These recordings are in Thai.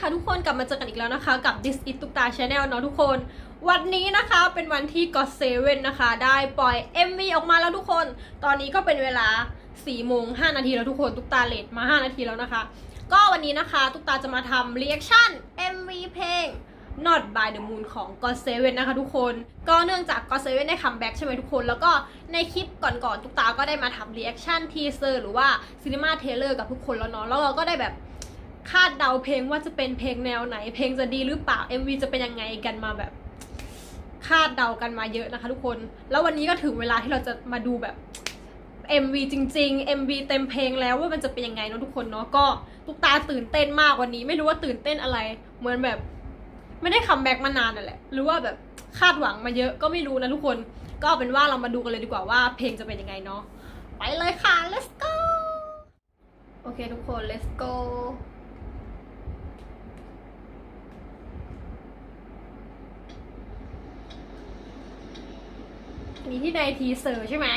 ค่ะทุกคนกลับมาเจอกันอีกแล้วนะคะกับ This is ตุกตา Channel เนาะทุกคน วันนี้นะคะเป็นวันที่ God Seven นะคะ ได้ปล่อย MV ออกมาแล้วทุกคน ตอนนี้ก็เป็นเวลา4โมง5นาทีแล้วทุกคนตุกตาเลทมา 5 นาทีแล้วนะคะ ก็วันนี้นะคะตุกตาจะมาทำ reaction MV เพลง Not by the Moon ของ God Seven นะคะทุกคน ก็เนื่องจาก God Seven ได้คัมแบ็กใช่ไหมทุกคน แล้วก็ในคลิปก่อนๆตุกตาก็ได้มาทำ reaction teaser หรือว่า cinema trailer กับทุกคนแล้วเนาะแล้วเราก็ได้แบบ คาดเดาเพลงว่าจะเป็นเพลงแนวไหน เพลงจะดีหรือเปล่า MV จะเป็นยังไงกันมาแบบ คาดเดากันมาเยอะนะคะ ทุกคน แล้ววันนี้ก็ถึงเวลาที่เราจะมาดูแบบ MV จริง ๆ MV เต็มเพลงแล้วว่ามันจะเป็นยังไงเนาะทุกคนเนาะก็ตุกตาตื่นเต้นมากวันนี้ ไม่รู้ว่าตื่นเต้นอะไร เหมือนแบบ ไม่ได้คัมแบ็กมานานนั่นแหละหรือว่าแบบคาดหวังมาเยอะก็ไม่รู้นะทุกคน ก็เอาเป็นว่าเรามาดูกันเลยดีกว่าว่าเพลงจะเป็นยังไงเนาะไปเลยค่ะ let's go โอเคทุกคน let's go อันนี้ที่ในทีเซอร์ใช่ไหม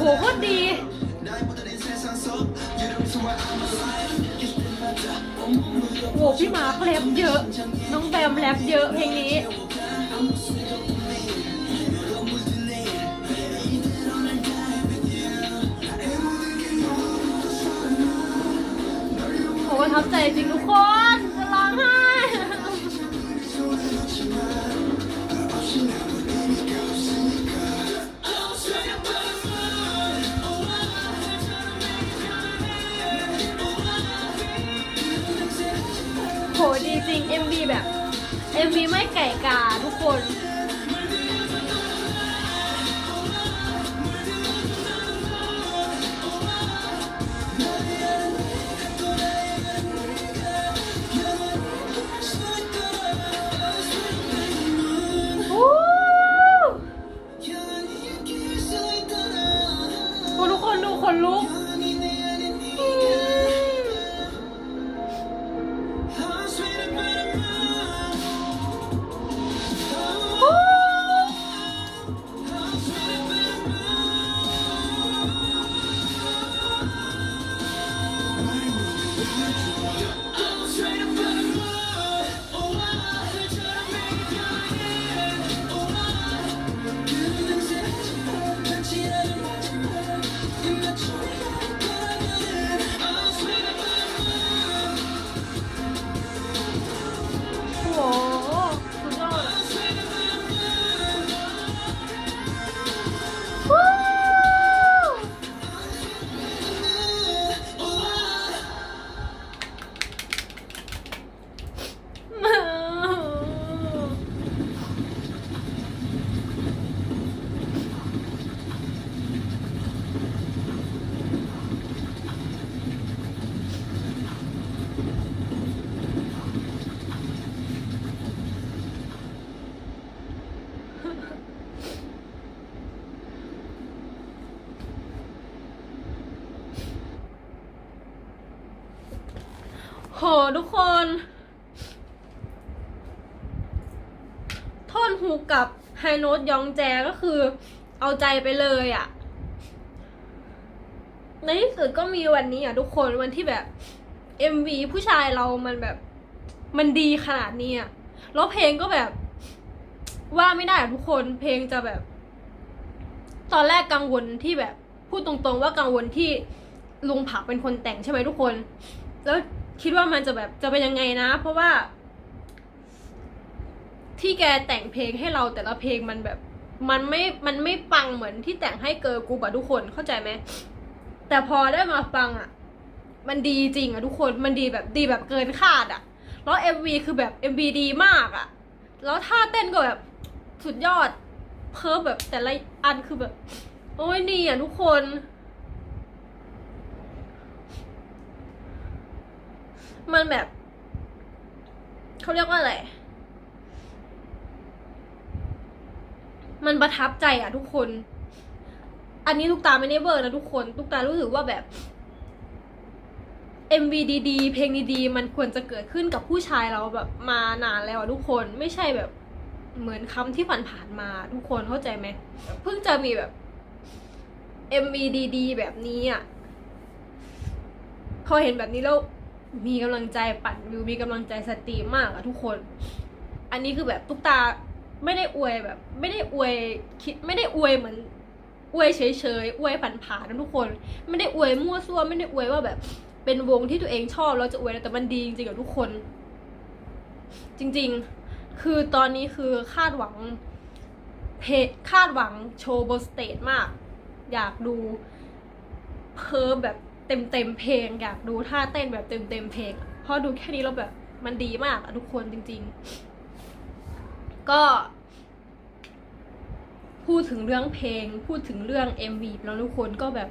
หโคตรดีโหพี่มาร์คแรปเยอะ น้องแบมแรปเยอะเพลงนี้โหประทับใจจริงทุกคน จะมีไม่ไก่กาทุกคน โหทุกคน ท่อนฮุกกับไฮโน้ตยองแจก็คือ เอาใจไปเลยอะ่ะ ในที่สุดก็มีวันนี้อะทุกคนวันที่แบบ MV ผู้ชายเรามันแบบ มันดีขนาดนี้อะแล้วเพลงก็แบบ ว่าไม่ได้อะทุกคนเพลงจะแบบ ตอนแรกกังวลที่แบบ พูดตรงๆว่ากังวลที่ลุงผักเป็นคนแต่งใช่ไหมทุกคน แล้ว คิดว่ามันจะแบบจะเป็นยังไงนะ เพราะว่า ที่แกแต่งเพลงให้เราแต่ละเพลงมันแบบ มันไม่มันไม่ปังเหมือนที่แต่งให้เกิร์ลกรุ๊ปอะทุกคนเข้าใจไหมแต่พอได้มาฟังอะมันดีจริงอะทุกคนมันดีแบบดีแบบเกินคาดอะแล้ว MV คือแบบ MV ดีมากอะแล้วท่าเต้นก็แบบสุดยอดเพิ่มแบบแต่ละอันคือแบบ โอ้ยดีอะทุกคน มันแบบ เขาเรียกว่าอะไร มันประทับใจอะทุกคน อันนี้ทุกตาไม่ได้เบอร์นะทุกคนทุกตารู้สึกว่าแบบ MV ดีๆเพลงดีๆ มันควรจะเกิดขึ้นกับผู้ชายเราแบบมานานแล้วอะทุกคนไม่ใช่แบบเหมือนคำที่ผ่านๆมาทุกคนเข้าใจไหมเพิ่งจะมีแบบ MV ดีๆแบบนี้อะพอเห็นแบบนี้แล้ว มีกำลังใจปั่นวิวมีกำลังใจสตรีมมากอะทุกคน อันนี้คือแบบตุ๊กตาไม่ได้อวยแบบ ไม่ได้อวยคิดไม่ได้อวยเหมือนอวยเฉยๆอวยผันผ่านนะทุกคน ไม่ได้อวยมั่วซั่วไม่ได้อวยว่าแบบ เป็นวงที่ตัวเองชอบแล้วจะอวยแต่มันดีจริงๆกับทุกคน จริง ๆ คือตอนนี้คือคาดหวังเพจคาดหวังโชว์บนสเตจมาก อยากดูเพิ่มแบบ เต็มเต็มเพลง อยากดูท่าเต้นแบบเต็มเต็มเพลงเพราะดูแค่นี้เราแบบมันดีมากอะทุกคนจริง ๆ ก็ พูดถึงเรื่องเพลง พูดถึงเรื่อง MV แล้วทุกคนก็แบบ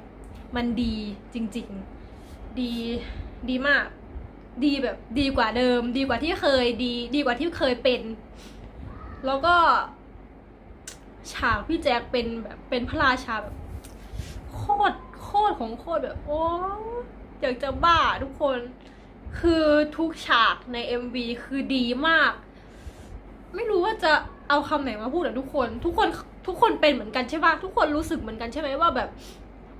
มันดีจริง ๆ ดีดีมาก ดีแบบดีกว่าเดิม ดีกว่าที่เคยดี ดีกว่าที่เคยเป็น แล้วก็ ฉากพี่แจ็คเป็นแบบเป็นพระราชาแบบโคตร คตรของโคตรแบบโอ้อยากจะบ้าทุกคน คือทุกฉากใน MV คือดีมาก ไม่รู้ว่าจะเอาคำไหนมาพูดอะทุกคน ทุกคนทุกคนเป็นเหมือนกันใช่ปะทุกคนรู้สึกเหมือนกันใช่ไหมว่าแบบ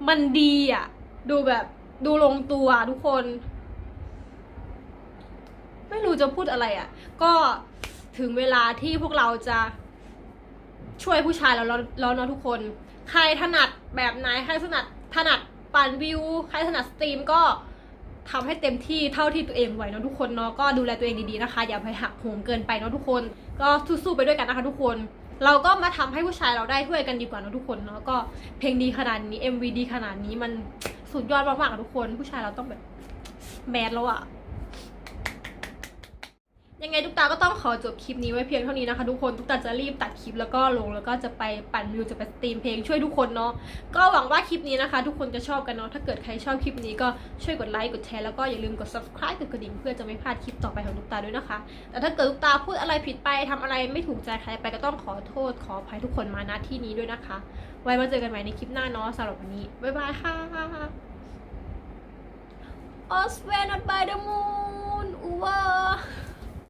มันดีอะดูแบบดูลงตัวทุกคน ไม่รู้จะพูดอะไรอะก็ถึงเวลาที่พวกเราจะช่วยผู้ชายแล้วแล้วเนาะทุกคน ใครถนัดแบบไหนใครถนัด ถนัดปั่นวิว ใครถนัดสตรีมก็ทำให้เต็มที่เท่าที่ตัวเองไหวเนาะทุกคนเนาะก็ดูแลตัวเองดีๆนะคะ อย่าไปหักโหมเกินไปเนาะทุกคน ก็สู้ๆไปด้วยกันนะคะทุกคน เราก็มาทำให้ผู้ชายเราได้ช่วยกันดีกว่าเนาะทุกคนเนาะก็เพลงดีขนาดนี้ MV ดีขนาดนี้มันสุดยอดมากๆอะทุกคน ผู้ชายเราต้องแบบแมนแล้วอะ ยังไงทุกตาก็ต้องขอจบคลิปนี้ไว้เพียงเท่านี้นะคะทุกคนทุกตาจะรีบตัดคลิปแล้วก็ลงแล้วก็จะไปปั่นวิวจะไปสตรีมเพลงช่วยทุกคนเนาะก็หวังว่าคลิปนี้นะคะ ทุกคนจะชอบกันเนาะถ้าเกิดใครชอบคลิปนี้ก็ช่วยกดไลค์กดแชร์แล้วก็อย่าลืมกด subscribe กดกระดิ่งเพื่อจะไม่พลาดคลิปต่อไปของทุกตาด้วยนะคะ แต่ถ้าเกิดทุกตาพูดอะไรผิดไปทำอะไรไม่ถูกใจใครไปก็ต้องขอโทษขออภัยทุกคนมาณที่นี้ด้วยนะคะ ไว้มาเจอกันใหม่ในคลิปหน้าเนาะสำหรับวันนี้บ๊ายบายค่ะ Oswald not by the moon อูวา